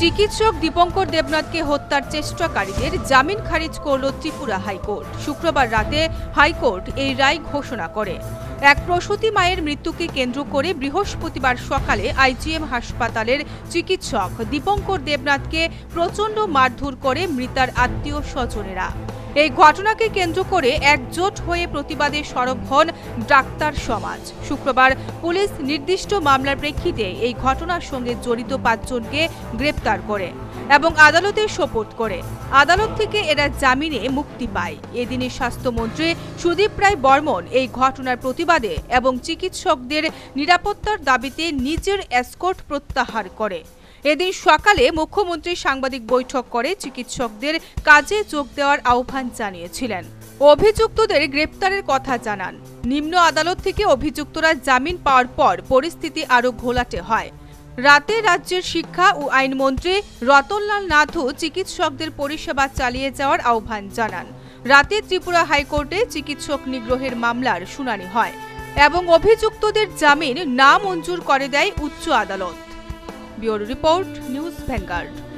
চিকিৎসক দীপঙ্কর দেবনাথকে হত্যার চেষ্টাকারীদের জামিন খারিজ করল ত্রিপুরা হাইকোর্ট। শুক্রবার রাতে হাইকোর্ট এই রায় ঘোষণা করে। এক প্রসূতি মায়ের মৃত্যুকে কেন্দ্র করে বৃহস্পতিবার সকালে আইজিএম হাসপাতালের চিকিৎসক দীপঙ্কর দেবনাথকে প্রচণ্ড মারধর করে মৃতার আত্মীয় স্বজনেরা এই ঘটনাকে কেন্দ্র করে একজোট হয়ে প্রতিবাদে সরব হন ডাক্তার সমাজ। শুক্রবার পুলিশ নির্দিষ্ট মামলার প্রেক্ষিতে এই ঘটনার সঙ্গে জড়িত পাঁচজনকে গ্রেপ্তার করে এবং আদালতে সোপর্দ করে। আদালত থেকে এরা জামিনে মুক্তি পায়। এদিনে স্বাস্থ্যমন্ত্রী সুদীপ রায় বর্মন এই ঘটনার প্রতিবাদে এবং চিকিৎসকদের নিরাপত্তার দাবিতে নিজের এসকর্ট প্রত্যাহার করে। এদিন সকালে মুখ্যমন্ত্রী সাংবাদিক বৈঠক করে চিকিৎসকদের কাজে যোগ দেওয়ার আহ্বান জানিয়েছিলেন। অভিযুক্তদের গ্রেপ্তারের কথা জানান। নিম্ন আদালত থেকে অভিযুক্তরা জামিন পাওয়ার পর পরিস্থিতি আরও ঘোলাটে হয়। রাতে রাজ্যের শিক্ষা ও আইনমন্ত্রী রতনলাল নাথও চিকিৎসকদের পরিষেবা চালিয়ে যাওয়ার আহ্বান জানান। রাতে ত্রিপুরা হাইকোর্টে চিকিৎসক নিগ্রহের মামলার শুনানি হয় এবং অভিযুক্তদের জামিন না মঞ্জুর করে দেয় উচ্চ আদালত। Bureau report news भैनगार्ड